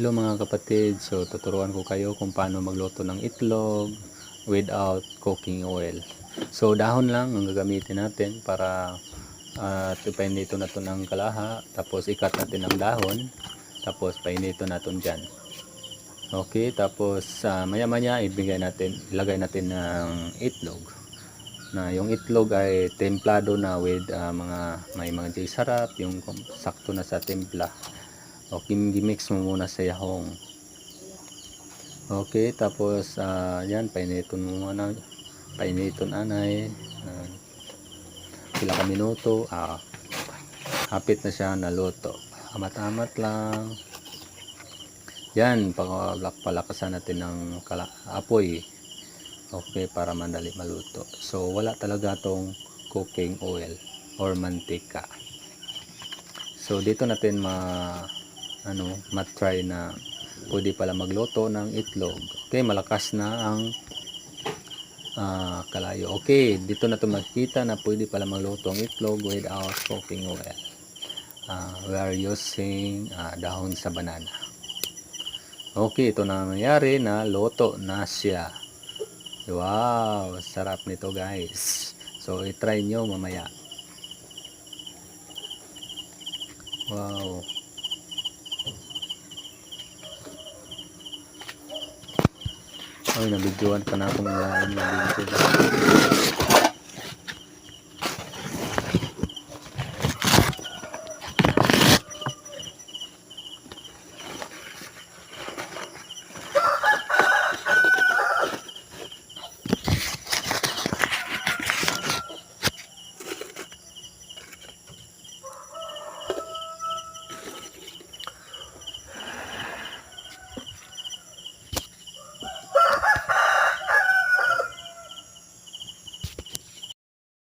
Hello mga kapatid, so tuturuan ko kayo kung paano magluto ng itlog without cooking oil. So dahon lang ang gagamitin natin para uh, painito na to ng kalaha, tapos ikat natin ang dahon, tapos painito natin dyan. Okay, tapos uh, maya maya ibigay natin, ilagay natin ng itlog. Na yung itlog ay templado na with ah, mga may mga jay sarap, yung sakto na sa timpla. Okay, gimix mo muna sa yahong. Okay, tapos ah, yan, painiton mo muna. Painiton anay. Uh, pila minuto. Ah, hapit na siya naluto. Amat-amat lang. Yan, palak- palakasan natin ng apoy. Okay, para madali maluto. So, wala talaga tong cooking oil or mantika. So, dito natin ma ano, matry na pwede pala magluto ng itlog. Okay, malakas na ang ah, kalayo. Okay, dito na to makita na pwede pala magluto ang itlog without cooking oil. Ah, we are using ah, dahon sa banana. Okay, ito na nangyari na luto na siya. Wow, sarap nito guys. So, i-try nyo mamaya. Wow. Ay, nabidyoan pa na akong lain na video.